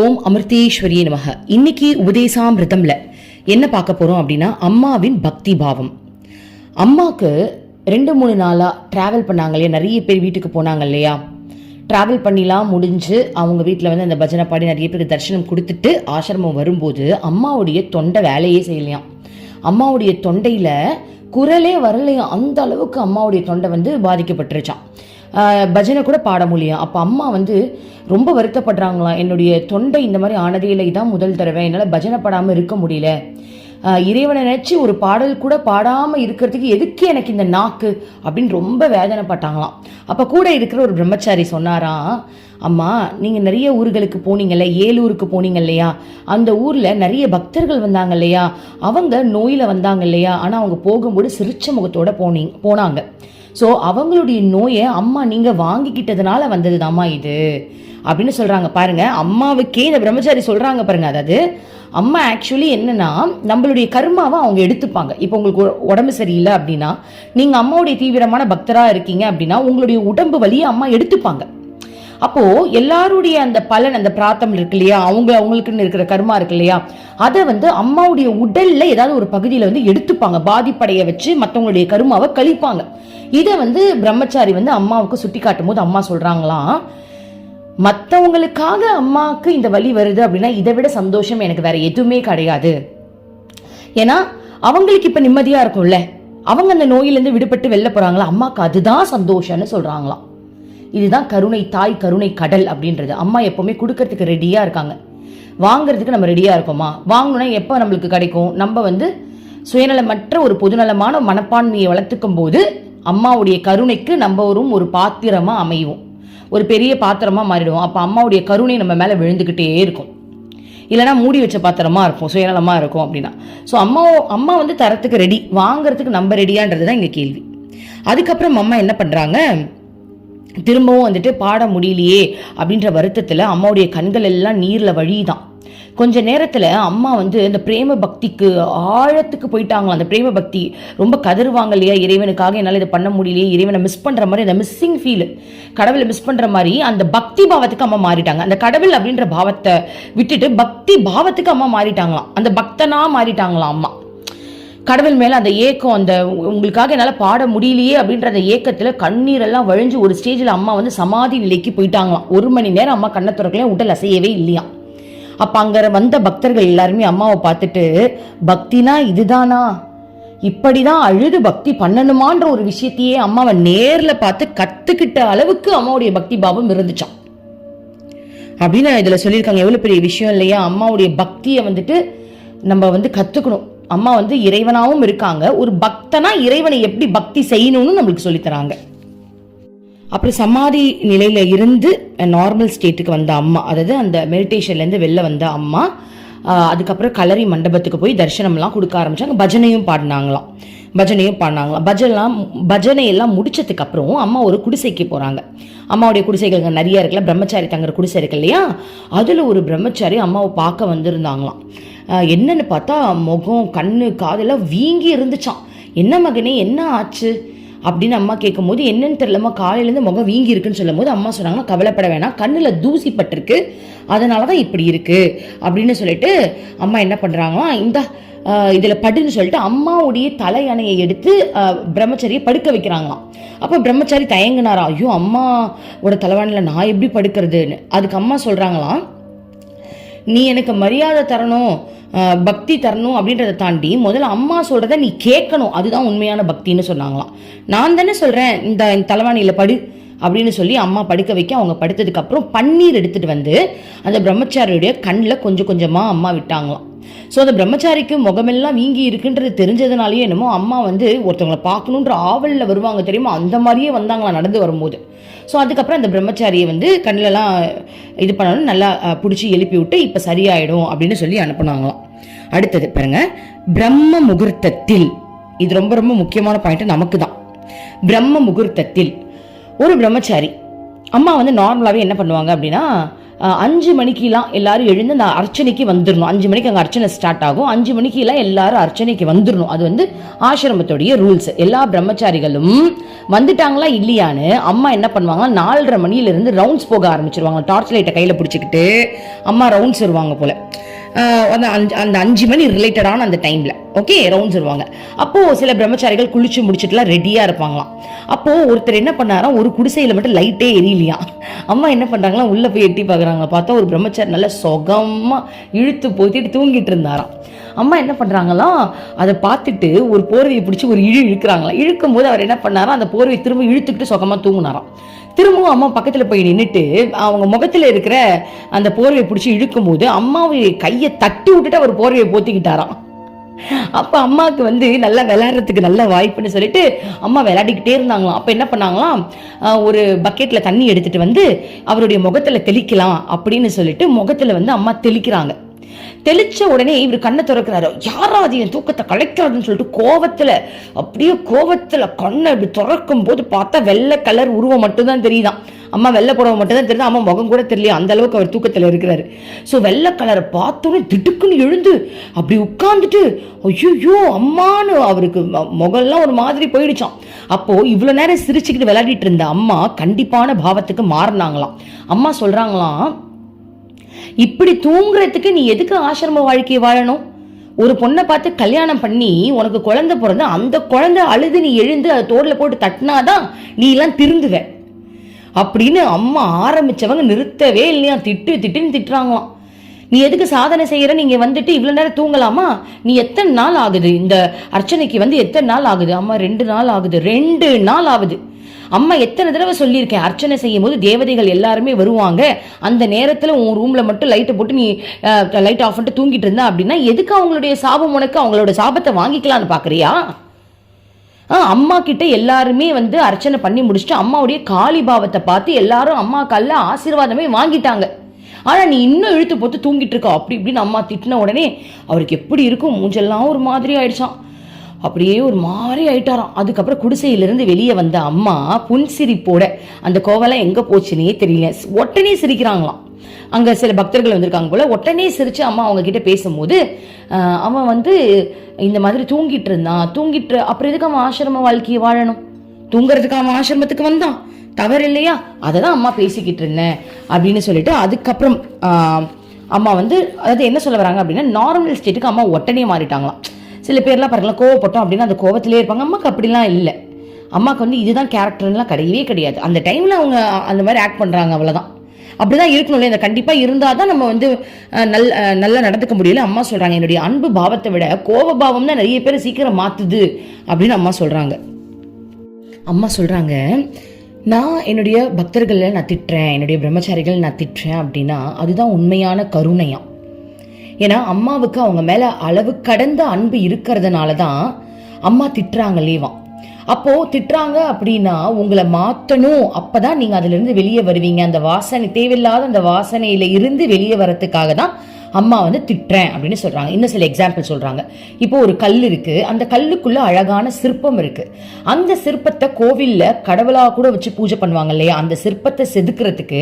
ஓம் அமிர்தேஸ்வரிய நமக. இன்னைக்கு உபதேசாமிரதம்ல என்ன பார்க்க போறோம் அப்படின்னா அம்மாவின் பக்தி பாவம். அம்மாவுக்கு ரெண்டு மூணு நாளா டிராவல் பண்ணாங்க இல்லையா? நிறைய பேர் வீட்டுக்கு போனாங்க இல்லையா? டிராவல் பண்ணிலாம் முடிஞ்சு அவங்க வீட்டில் வந்து அந்த பஜனை பாடி நிறைய பேருக்கு தரிசனம் கொடுத்துட்டு ஆசிரமம் வரும்போது அம்மாவுடைய தொண்டை வேலையே செய்யலையாம். அம்மாவுடைய தொண்டையில குரலே வரலையாம். அந்த அளவுக்கு அம்மாவுடைய தொண்டை வந்து பாதிக்கப்பட்டுருச்சாம். பஜனை கூட பாட முடியும். அப்போ அம்மா வந்து ரொம்ப வருத்தப்படுறாங்களாம் என்னுடைய தொண்டை இந்த மாதிரி ஆனதே இல்லை இதான் முதல் தடவை என்னால் பஜனை பாடாமல் இருக்க முடியல. இறைவனை நினச்சி ஒரு பாடல் கூட பாடாமல் இருக்கிறதுக்கு எதுக்கு எனக்கு இந்த நாக்கு அப்படின்னு ரொம்ப வேதனைப்பட்டாங்களாம். அப்போ கூட இருக்கிற ஒரு பிரம்மச்சாரி சொன்னாராம் அம்மா நீங்கள் நிறைய ஊர்களுக்கு போனீங்கல்ல ஏலூருக்கு போனீங்க இல்லையா அந்த ஊரில் நிறைய பக்தர்கள் வந்தாங்க இல்லையா அவங்க நோயில் வந்தாங்க இல்லையா ஆனால் அவங்க போகும்போது சிரிச்ச முகத்தோடு போனீங்க போனாங்க. ஸோ அவங்களுடைய நோயை அம்மா நீங்கள் வாங்கிக்கிட்டதுனால வந்தது இது. அப்படின்னு சொல்கிறாங்க பாருங்கள் அம்மாவுக்கே இந்த பிரம்மச்சாரி சொல்கிறாங்க பாருங்க. அதாவது அம்மா ஆக்சுவலி என்னன்னா நம்மளுடைய கர்மாவை அவங்க எடுத்துப்பாங்க. இப்போ உங்களுக்கு உடம்பு சரியில்லை அப்படின்னா நீங்கள் அம்மாவுடைய தீவிரமான பக்தராக இருக்கீங்க அப்படின்னா உங்களுடைய உடம்பு வலியை அம்மா எடுத்துப்பாங்க. அப்போ எல்லாருடைய அந்த பலன் அந்த பிராத்தம் இருக்கு இல்லையா? அவங்க அவங்களுக்குன்னு இருக்கிற கர்மா இருக்கு இல்லையா? அதை வந்து அம்மாவுடைய உடல்ல ஏதாவது ஒரு பகுதியில வந்து எடுத்துப்பாங்க. பாதிப்படைய வச்சு மற்றவங்களுடைய கருமாவை கழிப்பாங்க. இதை வந்து பிரம்மச்சாரி வந்து அம்மாவுக்கு சுட்டி காட்டும் போது அம்மா சொல்றாங்களாம் மற்றவங்களுக்காக அம்மாவுக்கு இந்த வழி வருது அப்படின்னா இதை விட சந்தோஷம் எனக்கு வேற எதுவுமே கிடையாது. ஏன்னா அவங்களுக்கு இப்ப நிம்மதியா இருக்கும்ல. அவங்க அந்த நோயிலேருந்து விடுபட்டு வெளில போறாங்களா? அம்மாக்கு அதுதான் சந்தோஷம்னு சொல்றாங்களாம். இதுதான் கருணை தாய் கருணை கடல் அப்படின்றது. அம்மா எப்பவுமே கொடுக்கறதுக்கு ரெடியா இருக்காங்க. வாங்குறதுக்கு நம்ம ரெடியா இருக்கோமா? வாங்கணும்னா எப்போ நம்மளுக்கு கிடைக்கும்? நம்ம வந்து சுயநலமற்ற ஒரு பொதுநலமான மனப்பான்மையை வளர்த்துக்கும் போது அம்மாவுடைய கருணைக்கு நம்ம ஒரு பாத்திரமாக பாத்திரமா அமைவோம். ஒரு பெரிய பாத்திரமா மாறிடுவோம். அப்போ அம்மாவுடைய கருணை நம்ம மேல விழுந்துக்கிட்டே இருக்கும். இல்லைன்னா மூடி வச்ச பாத்திரமா இருக்கும். சுயநலமா இருக்கும் அப்படின்னா. ஸோ அம்மா அம்மா வந்து தரத்துக்கு ரெடி வாங்குறதுக்கு நம்ம ரெடியான்றது தான் இங்க கேள்வி. அதுக்கப்புறம் அம்மா என்ன பண்றாங்க? திரும்பவும் வந்துட்டு பாட முடியலையே அப்படின்ற வருத்தத்தில் அம்மாவுடைய கண்கள் எல்லாம் நீரில் வழிதான். கொஞ்ச நேரத்தில் அம்மா வந்து இந்த பிரேம பக்திக்கு ஆழத்துக்கு போயிட்டாங்களாம். அந்த பிரேம பக்தி ரொம்ப கதறுவாங்க இல்லையா இறைவனுக்காக? என்னால் இதை பண்ண முடியலையே. இறைவனை மிஸ் பண்ணுற மாதிரி அந்த மிஸ்ஸிங் ஃபீல் கடவுளை மிஸ் பண்ணுற மாதிரி அந்த பக்தி பாவத்துக்கு அம்மா மாறிட்டாங்க. அந்த கடவுள் அப்படின்ற பாவத்தை விட்டுட்டு பக்தி பாவத்துக்கு அம்மா மாறிட்டாங்களாம். அந்த பக்தனாக மாறிட்டாங்களாம் அம்மா. கடவுள் மேலே அந்த ஏக்கம் அந்த உங்களுக்காக என்னால் பாட முடியலையே அப்படின்ற அந்த ஏக்கத்தில் கண்ணீரெல்லாம் வழிஞ்சு ஒரு ஸ்டேஜில் அம்மா வந்து சமாதி நிலைக்கு போயிட்டாங்களாம். ஒரு மணி நேரம் அம்மா கண்ணை திறக்கலையும் உடல் அசையவே இல்லையாம். அப்போ அங்கே வந்த பக்தர்கள் எல்லாருமே அம்மாவை பார்த்துட்டு பக்தினா இதுதானா? இப்படி தான் அழுது பக்தி பண்ணணுமான்ற ஒரு விஷயத்தையே அம்மாவை நேரில் பார்த்து கற்றுக்கிட்ட அளவுக்கு அம்மாவுடைய பக்தி பாவம் இருந்துச்சான் அப்படின்னு இதில் சொல்லியிருக்காங்க. எவ்வளோ பெரிய விஷயம் இல்லையா? அம்மாவுடைய பக்தியை வந்துட்டு நம்ம வந்து கற்றுக்கணும் அம்மா வந்து இறைவனாகவும் இருக்காங்க. ஒரு பக்தனா இறைவனை எப்படி பக்தி செய்யணும்னு நம்மளுக்கு சொல்லித் தராங்க. அப்புறம் சமாதி நிலையில இருந்து நார்மல் ஸ்டேட்டுக்கு வந்த அம்மா அதாவது அந்த மெடிடேஷன்லேருந்து வெளில வந்த அம்மா அதுக்கப்புறம் கலரி மண்டபத்துக்கு போய் தரிசனம்லாம் கொடுக்க ஆரம்பிச்சாங்க. பஜனையும் பாடினாங்களாம். பஜனையும் பாடினாங்களாம். பஜனைலாம் பஜனையெல்லாம் முடிச்சதுக்கு அப்புறம் அம்மா ஒரு குடிசைக்கு போகிறாங்க அம்மாவுடைய குடிசைகள் நிறைய இருக்குல்ல பிரம்மச்சாரி தங்குற குடிசை இருக்கு இல்லையா? அதில் ஒரு பிரம்மச்சாரி அம்மாவை பார்க்க வந்திருந்தாங்களாம். என்னன்னு பார்த்தா முகம் கண்ணு காதெல்லாம் வீங்கி இருந்துச்சான் என்ன மகனே என்ன ஆச்சு? அப்படின்னு அம்மா கேட்கும் போது என்னன்னு தெரியலம்மா காலையிலேருந்து முகம் வீங்கி இருக்குன்னு சொல்லும் போது அம்மா சொன்னாங்கன்னா கவலைப்பட வேணாம் கண்ணில் தூசி பட்டிருக்கு அதனால தான் இப்படி இருக்குது அப்படின்னு சொல்லிட்டு அம்மா என்ன பண்ணுறாங்களா இந்த இதில் படுன்னு சொல்லிட்டு அம்மாவுடைய தலையணையை எடுத்து பிரம்மச்சாரியை படுக்க வைக்கிறாங்களாம். அப்போ பிரம்மச்சாரி தயங்குனாரா ஐயோ அம்மாவோட தலைவாணியில் நான் எப்படி படுக்கிறதுன்னு. அதுக்கு அம்மா சொல்கிறாங்களாம் நீ எனக்கு மரியாதை தரணும் பக்தி தரணும் அப்படின்றத தாண்டி முதல்ல அம்மா சொல்றத நீ கேட்கணும். அதுதான் உண்மையான பக்தின்னு சொன்னாங்களாம். நான் தானே சொல்றேன் இந்த தலைவாணியில் தலைவாணியில படு. அப்படின்னு சொல்லி அம்மா படுக்க வைக்க அவங்க படுத்ததுக்கு அப்புறம் பன்னீர் எடுத்துட்டு வந்து அந்த பிரம்மச்சாரியுடைய கண்ணில் கொஞ்சம் கொஞ்சமாக அம்மா விட்டாங்களாம். ஸோ அந்த பிரம்மச்சாரிக்கு முகமெல்லாம் வீங்கி இருக்குன்றது தெரிஞ்சதுனாலேயே என்னமோ அம்மா வந்து ஒருத்தவங்களை பார்க்கணுன்ற ஆவலில் வருவாங்க தெரியுமா? அந்த மாதிரியே வந்தாங்களாம் நடந்து வரும்போது. ஸோ அதுக்கப்புறம் அந்த பிரம்மச்சாரியை வந்து கண்ணிலலாம் இது பண்ணணும் நல்லா பிடிச்சி எழுப்பி விட்டு இப்போ சரியாயிடும் அப்படின்னு சொல்லி அனுப்புனாங்களாம். அடுத்தது பாருங்க பிரம்ம முகூர்த்தத்தில் இது ரொம்ப ரொம்ப முக்கியமான பாயிண்ட் நமக்கு தான் பிரம்ம முகூர்த்தத்தில் ஒரு பிரம்மச்சாரி. அம்மா வந்து நார்மலாகவே என்ன பண்ணுவாங்க அப்படின்னா அஞ்சு மணிக்கெலாம் எல்லாரும் எழுந்து அந்த அர்ச்சனைக்கு வந்துடணும் அஞ்சு மணிக்கு அங்கே அர்ச்சனை ஸ்டார்ட் ஆகும். அஞ்சு மணிக்கெல்லாம் எல்லாரும் அர்ச்சனைக்கு வந்துடணும் அது வந்து ஆசிரமத்துடைய ரூல்ஸ் எல்லா பிரம்மச்சாரிகளும் வந்துட்டாங்களா இல்லையான்னு அம்மா என்ன பண்ணுவாங்க நாலரை மணியிலிருந்து ரவுண்ட்ஸ் போக ஆரம்பிச்சிருவாங்க. டார்ச் லைட்டை கையில் பிடிச்சிக்கிட்டு அம்மா ரவுண்ட்ஸ் வருவாங்க போல். அந்த அஞ்சு அந்த அஞ்சு மணி ரிலேட்டடான அந்த டைமில் ஓகே ரவுண்ட்ஸ் வருவாங்க. அப்போது சில பிரம்மச்சாரிகள் குளிச்சு முடிச்சிட்டுலாம் ரெடியாக இருப்பாங்களாம். அப்போது ஒருத்தர் என்ன பண்ணாராம் ஒரு குடிசையில் மட்டும் லைட்டே எரியலையாம் அம்மா என்ன பண்ணுறாங்களாம் உள்ளே போய் எட்டி பார்க்குறாங்க பார்த்தா ஒரு பிரம்மச்சாரி நல்லா சுகமாக இழுத்து போத்திட்டு தூங்கிட்டு இருந்தாராம். அம்மா என்ன பண்ணுறாங்களாம் அதை பார்த்துட்டு ஒரு போர்வையை பிடிச்சி ஒரு இழு இழுக்கிறாங்களாம். இழுக்கும் போது அவர் என்ன பண்ணாராம் அந்த போர்வையை திரும்ப இழுத்துக்கிட்டு சுகமாக தூங்கினாராம். திரும்பவும் அம்மா பக்கத்தில் போய் நின்றுட்டு அவங்க முகத்தில் இருக்கிற அந்த போர்வையை பிடிச்சி இழுக்கும் போது அம்மாவை கையை தட்டி விட்டுட்டு அவர் போர்வையை போத்திக்கிட்டாராம். அப்போ அம்மாவுக்கு வந்து நல்லா விளையாடுறதுக்கு நல்ல வாய்ப்புன்னு சொல்லிட்டு அம்மா விளையாடிக்கிட்டே இருந்தாங்களாம். அப்போ என்ன பண்ணாங்களாம்? ஒரு பக்கெட்டில் தண்ணி எடுத்துட்டு வந்து அவருடைய முகத்தில் தெளிக்கலாம் அப்படின்னு சொல்லிட்டு முகத்தில் வந்து அம்மா தெளிக்கிறாங்க. தெளிச்ச உடனே இவர் கண்ணை திறக்கிறாரு. யாரா அது? என் தூக்கத்தை கலைக்கிறாருன்னு சொல்லிட்டு கோவத்துல அப்படியே கோவத்துல கண்ணை இப்படி திறக்கும் போது பார்த்தா வெள்ளை கலர் உருவம் மட்டும்தான் தெரியுதான். அம்மா வெள்ளை புடவை மட்டும்தான் தெரியுது? அம்மா முகம் கூட தெரியல அந்த அளவுக்கு அவர் தூக்கத்துல இருக்கிறாரு. ஸோ வெள்ளை கலரை பார்த்தோன்னே திடுக்குன்னு எழுந்து அப்படி உட்கார்ந்துட்டு ஐயோ அம்மான்னு அவருக்கு முகம்லாம் ஒரு மாதிரி போயிடுச்சாம். அப்போ இவ்வளவு நேரம் சிரிச்சுக்கிட்டு விளையாடிட்டு இருந்த அம்மா கண்டிப்பான பாவத்துக்கு மாறினாங்களாம். அம்மா சொல்றாங்களாம் இப்படி தூங்குறதுக்கு நீ எதுக்கு ஆசிரம வாழ்க்கையை வாழணும்? ஒரு பொண்ணை பார்த்து கல்யாணம் பண்ணி உனக்கு குழந்தை பிறந்து அந்த குழந்தை அழுது நீ எழுந்து அதை தோல்ல போட்டு தட்டினாதான் நீ எல்லாம் திருந்துவ. அப்படின்னு அம்மா ஆரம்பிச்சவங்க நிறுத்தவே இல்லையா? திட்டு திட்டுன்னு திட்டுறாங்களாம். நீ எதுக்கு சாதனை செய்யற? நீங்க வந்துட்டு இவ்வளவு நேரம் தூங்கலாமா? நீ எத்தனை நாள் ஆகுது? இந்த அர்ச்சனைக்கு வந்து எத்தனை நாள் ஆகுது? அம்மா ரெண்டு நாள் ஆகுது. ரெண்டு நாள் ஆகுது. அம்மா எத்தனை தடவை சொல்லியிருக்கேன்? அர்ச்சனை செய்யும் போது தேவதைகள் எல்லாருமே வருவாங்க. அந்த நேரத்தில் உன் ரூமில் மட்டும் லைட்டை போட்டு நீ லைட் ஆஃப் பண்ணிட்டு தூங்கிட்டு இருந்தா அப்படின்னா எதுக்கு அவங்களுடைய சாபம் உனக்கு? அவங்களோட சாபத்தை வாங்கிக்கலான்னு பார்க்குறியா ஆ அம்மா கிட்ட எல்லாருமே வந்து அர்ச்சனை பண்ணி முடிச்சுட்டு அம்மாவுடைய காளி பாவத்தை பார்த்து எல்லாரும் அம்மா கல்ல ஆசீர்வாதமே வாங்கிட்டாங்க. ஆனா நீ இன்னும் இழுத்து போட்டு தூங்கிட்டு இருக்க. அப்படி இப்படின்னு அம்மா திட்டின உடனே அவருக்கு எப்படி இருக்கும்? மூஞ்செல்லாம் ஒரு மாதிரி ஆயிடுச்சான் அப்படியே ஒரு மாதிரி ஆயிட்டாராம். அதுக்கப்புறம் குடிசையிலிருந்து வெளியே வந்த அம்மா புன்சிரிப்போட அந்த கோவலாம் எங்க போச்சுன்னே தெரியல. உடனே சிரிக்கிறாங்களாம். அங்க சில பக்தர்கள் வந்திருக்காங்க போல உடனே சிரிச்சு அம்மா அவங்க கிட்ட பேசும்போது அவன் வந்து இந்த மாதிரி தூங்கிட்டு இருந்தான். தூங்கிட்டு அப்புறம் எதுக்கு அவன் ஆசிரம வாழ்க்கையை வாழணும்? தூங்குறதுக்கு அவன் ஆசிரமத்துக்கு வந்தான். தவறு இல்லையா அதை தான் அம்மா பேசிக்கிட்டு இருந்தேன் அப்படின்னு சொல்லிட்டு அதுக்கப்புறம் அம்மா வந்து அதாவது என்ன சொல்ல வராங்க அப்படின்னா நார்மல் ஸ்டேட்டுக்கு அம்மா உடனே மாறிட்டாங்களாம். சில பேர்லாம் பாருங்களா கோவப்பட்டோம் அப்படின்னா அந்த கோவத்திலே இருப்பாங்க. அம்மாக்கு அப்படிலாம் இல்லை. அம்மாவுக்கு வந்து இதுதான் கேரக்டர்லாம் கிடையவே கிடையாது. அந்த டைமில் அவங்க அந்த மாதிரி ஆக்ட் பண்ணுறாங்க அவ்வளோதான் அப்படிதான் இருக்கணும் இல்லையா? இந்த கண்டிப்பாக இருந்தால் தான் நம்ம வந்து நல் நல்ல நல்லா நடந்துக்க முடியல அம்மா சொல்கிறாங்க என்னுடைய அன்பு பாவத்தை விட கோவ பாவம் தான் நிறைய பேர் சீக்கிரம் மாற்றுது அப்படின்னு அம்மா சொல்கிறாங்க அம்மா சொல்கிறாங்க நான் என்னுடைய பக்தர்களை நான் திட்டுறேன் என்னுடைய பிரம்மச்சாரிகள் நான் திட்டுறேன் அப்படின்னா அதுதான் உண்மையான கருணையாம் ஏன்னா அம்மாவுக்கு அவங்க மேல அளவு கடந்த அன்பு இருக்கிறதுனால தான் அம்மா திட்டுறாங்க லீவா. அப்போ திட்டுறாங்க அப்படின்னா உங்களை மாத்தணும். அப்பதான் நீங்க அதுல இருந்து வெளியே வருவீங்க. அந்த வாசனை தேவையில்லாத அந்த வாசனையில இருந்து வெளியே வரதுக்காக தான் அம்மா வந்து திட்டுறேன் அப்படின்னு சொல்கிறாங்க இன்னும் சில எக்ஸாம்பிள் சொல்கிறாங்க இப்போ ஒரு கல் இருக்குது அந்த கல்லுக்குள்ளே அழகான சிற்பம் இருக்கு. அந்த சிற்பத்தை கோவில்ல கடவுளாக கூட வச்சு பூஜை பண்ணுவாங்க இல்லையா? அந்த சிற்பத்தை செதுக்கிறதுக்கு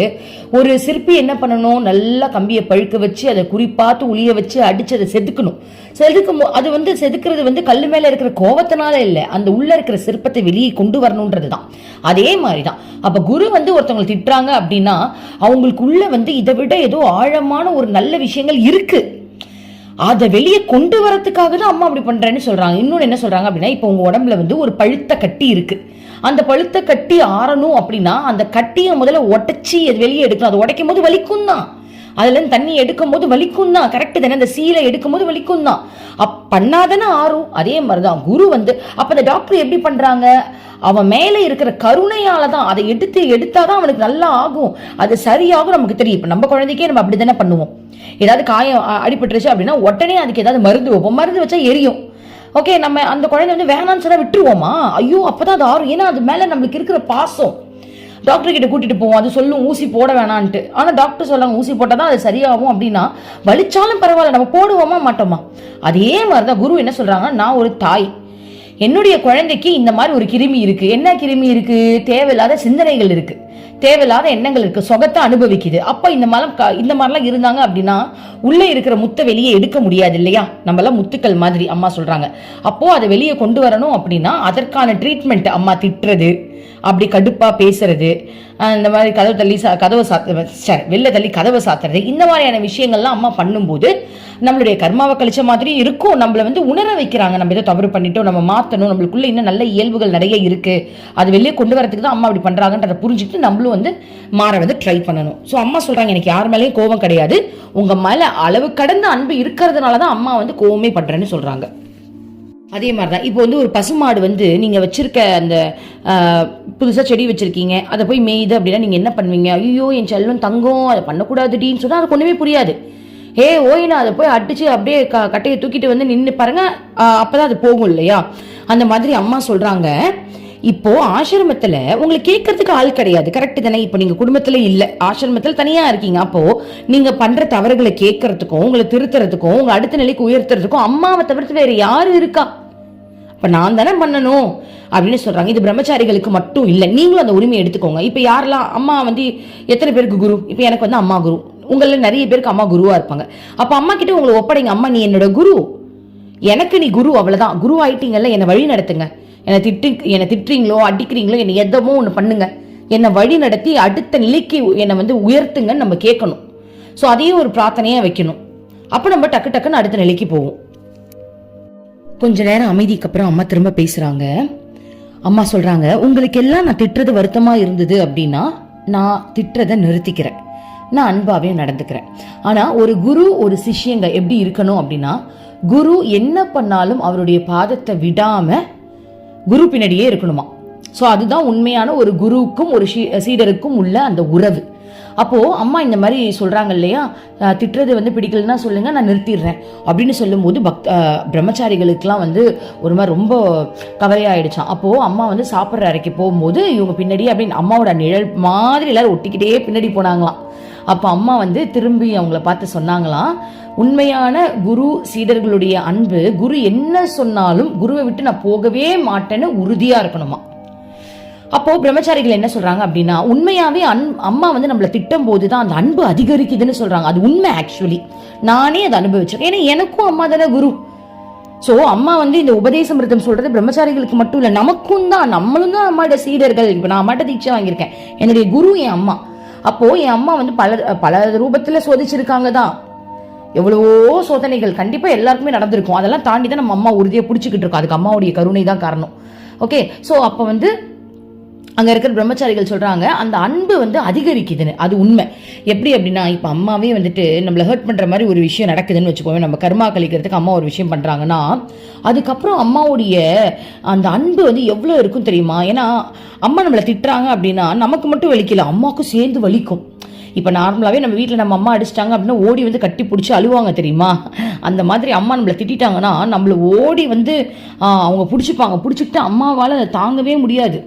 ஒரு சிற்பி என்ன பண்ணணும்? நல்லா கம்பியை பழுக்க வச்சு அதை குறிப்பாத்து உளிய வச்சு அடித்து அதை செதுக்கணும். செதுக்கும் அது வந்து செதுக்கிறது வந்து கல் மேலே இருக்கிற கோபத்தினால இல்லை. அந்த உள்ளே இருக்கிற சிற்பத்தை வெளியே கொண்டு வரணுன்றது தான் அதே மாதிரி தான் அப்போ குரு வந்து ஒருத்தவங்களை திட்டுறாங்க அப்படின்னா அவங்களுக்கு உள்ள வந்து இதை விட ஏதோ ஆழமான ஒரு நல்ல விஷயங்கள் இருக்கு. அதை வெளியே கொண்டு வரதுக்காக தான் அம்மா அப்படி பண்றேன்னு சொல்றாங்க. இன்னொன்னு என்ன சொல்றாங்க அப்படின்னா இப்போ உங்க உடம்புல வந்து ஒரு பழுத்த கட்டி இருக்கு. அந்த பழுத்த கட்டி ஆறணும் அப்படின்னா அந்த கட்டியை முதல்ல உடைச்சி அது வெளியே எடுக்கணும். அது உடைக்கும் போது வலிக்கும் தான் அதுலேருந்து தண்ணி எடுக்கும் போது வலிக்கும் தான். கரெக்டு தானே? அந்த சீலை எடுக்கும் போது வலிக்கும் தான். அப் பண்ணாதானே ஆறும்? அதே மாதிரி தான் குரு வந்து அப்போ அந்த டாக்டர் எப்படி பண்ணுறாங்க அவன் மேலே இருக்கிற கருணையால தான் அதை எடுத்து எடுத்தால் தான் அவனுக்கு நல்லா ஆகும். அது சரியாகும் நமக்கு தெரியும். இப்போ நம்ம குழந்தைக்கே நம்ம அப்படி தானே பண்ணுவோம். ஏதாவது காயம் அடிபட்டுருச்சு அப்படின்னா உடனே அதுக்கு ஏதாவது மருந்து வைப்போம். மருந்து வச்சா எரியும். ஓகே நம்ம அந்த குழந்தை வந்து வேணாம்னு சொன்னால் விட்டுருவோமா? ஐயோ அப்பதான் அது ஆறும். ஏன்னா அது மேலே நம்மளுக்கு இருக்கிற பாசம். டாக்டர் கிட்ட கூட்டிட்டு போவோம் அது சொல்லும் ஊசி போட வேணான்ட்டு. ஆனா டாக்டர் சொல்றாங்க ஊசி போட்டால் தான் அது சரியாகும் அப்படின்னா வலிச்சாலும் பரவாயில்ல நம்ம போடுவோமா மாட்டோமா? அதே மாதிரிதான் குரு என்ன சொல்றாங்க நான் ஒரு தாய். என்னுடைய குழந்தைக்கு இந்த மாதிரி ஒரு கிருமி இருக்கு. என்ன கிருமி இருக்கு? தேவையில்லாத சிந்தனைகள் இருக்கு. தேவையில்லாத எண்ணங்கள் இருக்கு. சொகத்தை அனுபவிக்குது. அப்ப இந்த மாதிரி க- இந்த மாதிரிலாம் இருந்தாங்க அப்படின்னா உள்ளே இருக்கிற முத்தை வெளியே எடுக்க முடியாது இல்லையா? நம்மளாம் முத்துக்கள் மாதிரி அம்மா சொல்றாங்க. அப்போ அதை வெளியே கொண்டு வரணும் அப்படின்னா அதற்கான ட்ரீட்மெண்ட் அம்மா திட்டுறது அப்படி கடுப்பா பேசுறது இந்த மாதிரி கதவு தள்ளி சா கதவை சாத்து வெளில தள்ளி கதவை சாத்துறது இந்த மாதிரியான விஷயங்கள்லாம் அம்மா பண்ணும்போது நம்மளுடைய கர்மாவை கழிச்ச மாதிரி இருக்கும். நம்மளை வந்து உணர வைக்கிறாங்க. நம்ம ஏதோ தவறு பண்ணிட்டோம் நம்ம மாத்தணும் நம்மளுக்குள்ள இன்னும் நல்ல இயல்புகள் நிறைய இருக்கு. அது வெளியே கொண்டு வரதுக்கு தான் அம்மா அப்படி பண்றாங்கன்றத புரிஞ்சுட்டு நம்மளும் வந்து மாற வந்து ட்ரை பண்ணணும். ஸோ அம்மா சொல்றாங்க எனக்கு யார் மேலேயும் கோபம் கிடையாது. உங்க மேல அளவு கடந்த அன்பு இருக்கிறதுனால தான் அம்மா வந்து கோவமே பண்றேன்னு சொல்றாங்க. அதே மாதிரி தான் இப்போ வந்து ஒரு பசுமாடு வந்து நீங்கள் வச்சிருக்க அந்த புதுசாக செடி வச்சிருக்கீங்க. அதை போய் மேயுது அப்படின்னா நீங்கள் என்ன பண்ணுவீங்க? ஐயோ என் செல்லும் தங்கம். அதை பண்ணக்கூடாதுடின்னு சொன்னால் அது ஒன்றுமே புரியாது. ஏ ஓய் நான் அதை போய் அடிச்சு அப்படியே க கட்டையை தூக்கிட்டு வந்து நின்று பாருங்க. அப்பதான் அது போகும் இல்லையா? அந்த மாதிரி அம்மா சொல்றாங்க. இப்போ ஆசிரமத்துல உங்களை கேட்கறதுக்கு ஆள் கிடையாது. கரெக்ட் தானே? இப்போ நீங்க குடும்பத்துல இல்ல. ஆசிரமத்துல தனியா இருக்கீங்க. அப்போ நீங்க பண்ற தவறுகளை கேட்கறதுக்கும் உங்களை திருத்துறதுக்கும் உங்க அடுத்த நிலைக்கு உயர்த்துறதுக்கும் அம்மாவை தவிர்த்து வேற யாரு இருக்கா? இப்போ நான் தானே பண்ணணும் அப்படின்னு சொல்கிறாங்க இது பிரம்மச்சாரிகளுக்கு மட்டும் இல்லை. நீங்களும் அந்த உரிமையை எடுத்துக்கோங்க. இப்போ யாரெல்லாம் அம்மா வந்து எத்தனை பேருக்கு குரு? இப்போ எனக்கு வந்து அம்மா குரு. உங்களில் நிறைய பேருக்கு அம்மா குருவா இருப்பாங்க. அப்போ அம்மா கிட்ட உங்களை ஒப்படைங்க. அம்மா நீ என்னோட குரு. எனக்கு நீ குரு அவ்வளோதான் குரு ஆயிட்டீங்கல்ல என்னை வழி நடத்துங்க. என்னை திட்டு என்னை திட்டுறீங்களோ அடிக்கிறீங்களோ என்னை எதமோ ஒன்று பண்ணுங்க. என்னை வழி நடத்தி அடுத்த நிலைக்கு என்னை வந்து உயர்த்துங்கன்னு நம்ம கேட்கணும். ஸோ அதையும் ஒரு பிரார்த்தனையாக வைக்கணும். அப்போ நம்ம டக்கு டக்குன்னு அடுத்த நிலைக்கு போவோம். கொஞ்ச நேரம் அமைதிக்கு அப்புறம் அம்மா திரும்ப பேசுகிறாங்க அம்மா சொல்கிறாங்க உங்களுக்கு எல்லாம் நான் திட்டுறது வருத்தமாக இருந்தது அப்படின்னா நான் திட்டுறதை நிறுத்திக்கிறேன். நான் அன்பாவே நடந்துக்கிறேன். ஆனால் ஒரு குரு ஒரு சிஷ்யங்க எப்படி இருக்கணும் அப்படின்னா குரு என்ன பண்ணாலும் அவருடைய பாதத்தை விடாம குரு பின்னாடியே இருக்கணுமா? ஸோ அதுதான் உண்மையான ஒரு குருவுக்கும் ஒரு சீடருக்கும் உள்ள அந்த உறவு. அப்போ அம்மா இந்த மாதிரி சொல்றாங்க இல்லையா? திட்டுறது வந்து பிடிக்கலன்னா சொல்லுங்க நான் நிறுத்திடுறேன். அப்படின்னு சொல்லும்போது பக்த பிரம்மச்சாரிகளுக்கெலாம் பிரம்மச்சாரிகளுக்கெல்லாம் வந்து ஒரு மாதிரி ரொம்ப கவலையாயிடுச்சான் அப்போ அம்மா வந்து சாப்பிட்ற அறைக்கு போகும்போது இவங்க பின்னாடி அப்படின்னு அம்மாவோட நிழல் மாதிரி எல்லாரும் ஒட்டிக்கிட்டே பின்னாடி போனாங்களாம். அப்போ அம்மா வந்து திரும்பி அவங்கள பார்த்து சொன்னாங்களாம் உண்மையான குரு சீடர்களுடைய அன்பு குரு என்ன சொன்னாலும் குருவை விட்டு நான் போகவே மாட்டேன்னு உறுதியாக இருக்கணுமா? அப்போ பிரம்மச்சாரிகள் என்ன சொல்றாங்க அப்படின்னா உண்மையாவே அன் அம்மா வந்து நம்மளை திட்டம் போது தான் அந்த அன்பு அதிகரிக்குதுன்னு சொல்றாங்க. அது உண்மை ஆக்சுவலி நானே அதை அனுபவிச்சிருக்கேன் ஏன்னா எனக்கும் அம்மா தானே குரு. ஸோ அம்மா வந்து இந்த உபதேசமிருதம் சொல்றது பிரம்மச்சாரிகளுக்கு மட்டும் இல்லை நமக்கும் தான் நம்மளும் தான் அம்மாவோட சீடர்கள். இப்போ நான் அம்மாட்ட தீட்சை வாங்கியிருக்கேன். என்னுடைய குரு என் அம்மா. அப்போ என் அம்மா வந்து பல பல ரூபத்துல சோதிச்சிருக்காங்க தான் எவ்வளவோ சோதனைகள் கண்டிப்பா எல்லாருக்குமே நடந்திருக்கும். அதெல்லாம் தாண்டி தான் நம்ம அம்மா உறுதியை பிடிச்சிக்கிட்டு இருக்கோம். அதுக்கு அம்மாவுடைய கருணை தான் காரணம். ஓகே ஸோ அப்போ வந்து அங்கே இருக்கிற பிரம்மச்சாரிகள் சொல்கிறாங்க அந்த அன்பு வந்து அதிகரிக்குதுன்னு. அது உண்மை. எப்படி அப்படின்னா இப்போ அம்மாவே வந்துட்டு நம்மளை ஹர்ட் பண்ணுற மாதிரி ஒரு விஷயம் நடக்குதுன்னு வச்சுக்கோங்க நம்ம கர்மா கழிக்கிறதுக்கு அம்மா ஒரு விஷயம் பண்ணுறாங்கன்னா அதுக்கப்புறம் அம்மாவுடைய அந்த அன்பு வந்து எவ்வளோ இருக்கும் தெரியுமா? ஏன்னா அம்மா நம்மளை திட்டுறாங்க அப்படின்னா நமக்கு மட்டும் வலிக்கல அம்மாவுக்கும் சேர்ந்து வலிக்கும். இப்போ நார்மலாகவே நம்ம வீட்டில் நம்ம அம்மா அடிச்சிட்டாங்க அப்படின்னா ஓடி வந்து கட்டி பிடிச்சி அழுவாங்க தெரியுமா? அந்த மாதிரி அம்மா நம்மளை திட்டிட்டாங்கன்னா நம்மளை ஓடி வந்து அவங்க பிடிச்சிப்பாங்க. பிடிச்சிக்கிட்டு அம்மாவால் அதை தாங்கவே முடியாது.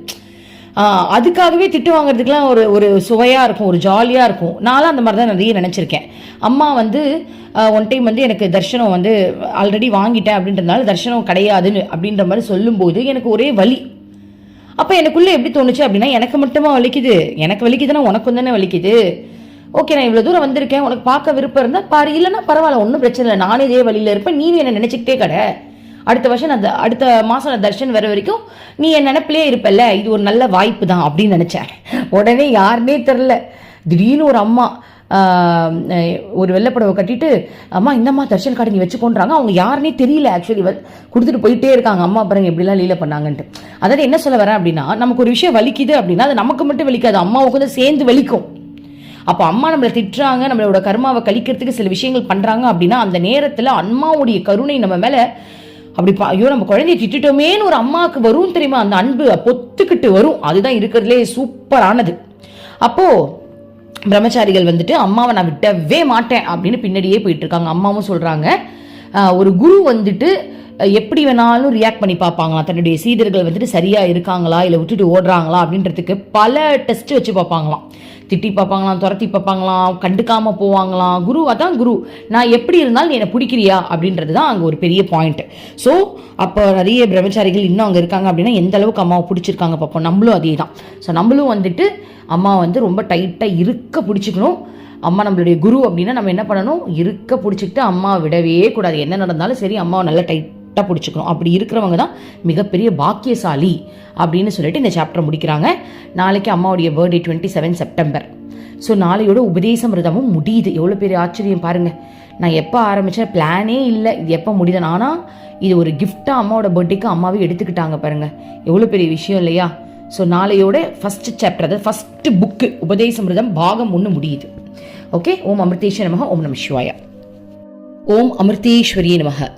அதுக்காகவே திட்டு வாங்குறதுக்கெலாம் ஒரு ஒரு சுவையாக இருக்கும் ஒரு ஜாலியாக இருக்கும். நானும் அந்த மாதிரி தான் நிறைய நினச்சிருக்கேன். அம்மா வந்து ஒன் டைம் வந்து எனக்கு தர்ஷனம் வந்து ஆல்ரெடி வாங்கிட்டேன் அப்படின்றதுனால தர்ஷனம் கிடையாதுன்னு அப்படின்ற மாதிரி சொல்லும்போது எனக்கு ஒரே வலி. அப்போ எனக்குள்ளே எப்படி தோணுச்சு அப்படின்னா எனக்கு மட்டுமா வலிக்குது? எனக்கு வலிக்குதுன்னா உனக்கும் தானே வலிக்குது. ஓகே நான் இவ்வளோ தூரம் வந்திருக்கேன் உனக்கு பார்க்க விருப்பம் இருந்தால் பாரு இல்லைன்னா பரவாயில்ல ஒன்றும் பிரச்சனை இல்லை நானே இதே வழியில் இருப்பேன் நீ என்னை நினச்சிக்கிட்டே கடை. அடுத்த வருஷம் நான் அடுத்த மாதம் நான் தர்ஷன் வர வரைக்கும் நீ என் நினப்பிலே இருப்பல்ல இது ஒரு நல்ல வாய்ப்பு தான் அப்படின்னு நினச்சேன். உடனே யாருமே தெரில திடீர்னு ஒரு அம்மா ஒரு வெள்ளைப்படவை கட்டிட்டு அம்மா இந்தம்மா தர்ஷன் கார்டு நீ வச்சுக்கோன்றாங்க. அவங்க யாருனே தெரியல ஆக்சுவலி கொடுத்துட்டு போயிட்டே இருக்காங்க. அம்மா பாருங்க எப்படிலாம் லீல பண்ணாங்கன்ட்டு. அதாவது என்ன சொல்ல வரேன் அப்படின்னா நமக்கு ஒரு விஷயம் வலிக்குது அப்படின்னா அது நமக்கு மட்டும் வலிக்காது. அம்மாவுக்கு வந்து சேர்ந்து வலிக்கும். அப்போ அம்மா நம்மளை திட்டுறாங்க நம்மளோட கர்மாவை கழிக்கிறதுக்கு சில விஷயங்கள் பண்ணுறாங்க அப்படின்னா அந்த நேரத்தில் அம்மாவுடைய கருணை நம்ம மேலே அப்படி பா- ஐயோ நம்ம குழந்தைய திட்டுட்டோமேன்னு ஒரு அம்மாவுக்கு வரும் தெரியுமா? அந்த அன்பு பொத்துக்கிட்டு வரும். அதுதான் இருக்கிறதுலே சூப்பரானது. அப்போ பிரம்மச்சாரிகள் வந்துட்டு அம்மாவை நான் விட்டவே மாட்டேன் அப்படின்னு பின்னாடியே போயிட்டு இருக்காங்க அம்மாவும் சொல்றாங்க ஒரு குரு வந்துட்டு எப்படி வேணாலும் ரியாக்ட் பண்ணி பார்ப்பாங்களா? தன்னுடைய சீடர்கள் வந்துட்டு சரியா இருக்காங்களா? இல்லை விட்டுட்டு ஓடுறாங்களா? அப்படின்றதுக்கு பல டெஸ்ட் வச்சு பார்ப்பாங்களாம். திட்டி பார்ப்பாங்களாம் துரத்தி பார்ப்பாங்களாம் கண்டுக்காமல் போவாங்களாம். குரு அதான் குரு. நான் எப்படி இருந்தாலும் நீ என்னை பிடிக்கிறியா? அப்படின்றது தான் அங்கே ஒரு பெரிய பாயிண்ட் ஸோ அப்போ நிறைய பிரம்மச்சாரிகள் இன்னும் அங்கே இருக்காங்க அப்படின்னா எந்த அளவுக்கு அம்மாவை பிடிச்சிருக்காங்க பார்ப்போம். நம்மளும் அதே தான் ஸோ நம்மளும் வந்துட்டு அம்மா வந்து ரொம்ப டைட்டாக இருக்க பிடிச்சிக்கணும். அம்மா நம்மளுடைய குரு அப்படின்னா நம்ம என்ன பண்ணணும்? இருக்க பிடிச்சிக்கிட்டு அம்மா விடவே கூடாது. என்ன நடந்தாலும் சரி அம்மாவை நல்லா கரெக்டாக பிடிச்சிக்கணும். அப்படி இருக்கிறவங்க தான் மிகப்பெரிய பாக்கியசாலி அப்படின்னு சொல்லிட்டு இந்த சாப்டர் முடிக்கிறாங்க. நாளைக்கு அம்மாவுடைய birthday twenty seven September so நாளையோட உபதேசமிருதமும் முடியுது. எவ்வளோ பெரிய ஆச்சரியம் பாருங்கள் நான் எப்போ ஆரம்பித்தேன் பிளானே இல்லை. இது எப்போ முடியுது? ஆனால் இது ஒரு கிஃப்டாக அம்மாவோட பர்த்டேக்கு அம்மாவே எடுத்துக்கிட்டாங்க பாருங்கள் எவ்வளோ பெரிய விஷயம் இல்லையா? ஸோ நாளையோட ஃபர்ஸ்ட் சாப்டர் அதாவது ஃபஸ்ட்டு புக்கு உபதேசமிருதம் பாகம் ஒன்று முடியுது. ஓகே ஓம் அமிர்தேஸ்வர நமக ஓம் நம சிவாயா. ஓம் அமிர்தேஸ்வரிய நமக.